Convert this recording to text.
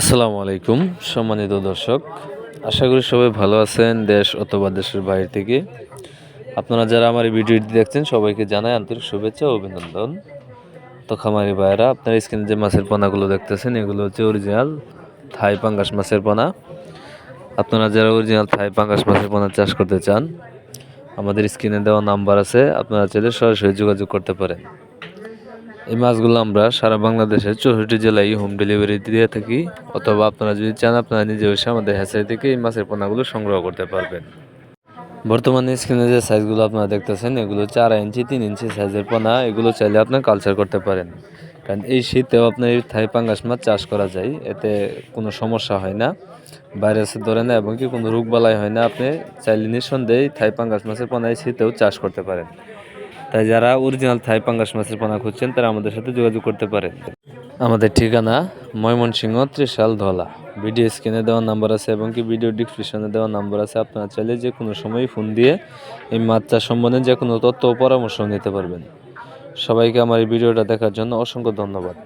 আসসালামু আলাইকুম, সম্মানিত দর্শক। আশা করি সবাই ভালো আছেন, দেশ অথবা দেশের বাইরে থেকে। আপনারা যারা আমার এই ভিডিওটি দেখছেন, সবাইকে জানাই আন্তরিক শুভেচ্ছা ও অভিনন্দন। তো খামারি ভাইয়েরা, আপনার স্ক্রিনে যে মাছের পোনাগুলো দেখতেছেন, এগুলো হচ্ছে অরিজিনাল থাই পাঙ্গাস মাছের পোনা। আপনারা যারা অরিজিনাল থাই পাঙ্গাস মাছের পোনা চাষ করতে চান, আমাদের স্ক্রিনে দেওয়া নাম্বার আছে, আপনারা চাইলে সরাসরি যোগাযোগ করতে পারেন। এই মাছগুলো আমরা সারা বাংলাদেশের চৌষট্টি জেলায় হোম ডেলিভারি দিয়ে থাকি। অথবা আপনারা যদি চান, আপনারা নিজে এসে আমাদের হ্যাচারি থেকে এই মাছের পোনাগুলো সংগ্রহ করতে পারবেন। বর্তমানে স্ক্রিনে যে সাইজগুলো আপনারা দেখতেছেন, এগুলো চার ইঞ্চি, তিন ইঞ্চি সাইজের পোনা। এগুলো চাইলে আপনার কালচার করতে পারেন। কারণ এই শীতেও আপনার এই থাই পাঙ্গাস মাছ চাষ করা যায়, এতে কোনো সমস্যা হয় না। ভাইরাসে ধরে না এবং কি কোনো রোগ বালাই হয় না, আপনি চাইলে নিঃসন্দেহে থাই পাঙ্গাস মাছের পোনা এই শীতেও চাষ করতে পারেন। তাই যারা অরিজিনাল থাই পাঙ্গাস মাছের পানা খুঁজছেন, তারা আমাদের সাথে যোগাযোগ করতে পারে। আমাদের ঠিকানা ময়মনসিংহ, ত্রিশাল ধলা। ভিডিও স্ক্রিনে দেওয়া নাম্বার আছে এবং কি ভিডিও ডিসক্রিপশনে দেওয়া নাম্বার আছে, আপনারা চাইলে যে কোনো সময় ফোন দিয়ে এই মাছ চাষ সম্বন্ধে যে কোনো তথ্য ও পরামর্শ নিতে পারবেন। সবাইকে আমার এই ভিডিওটা দেখার জন্য অসংখ্য ধন্যবাদ।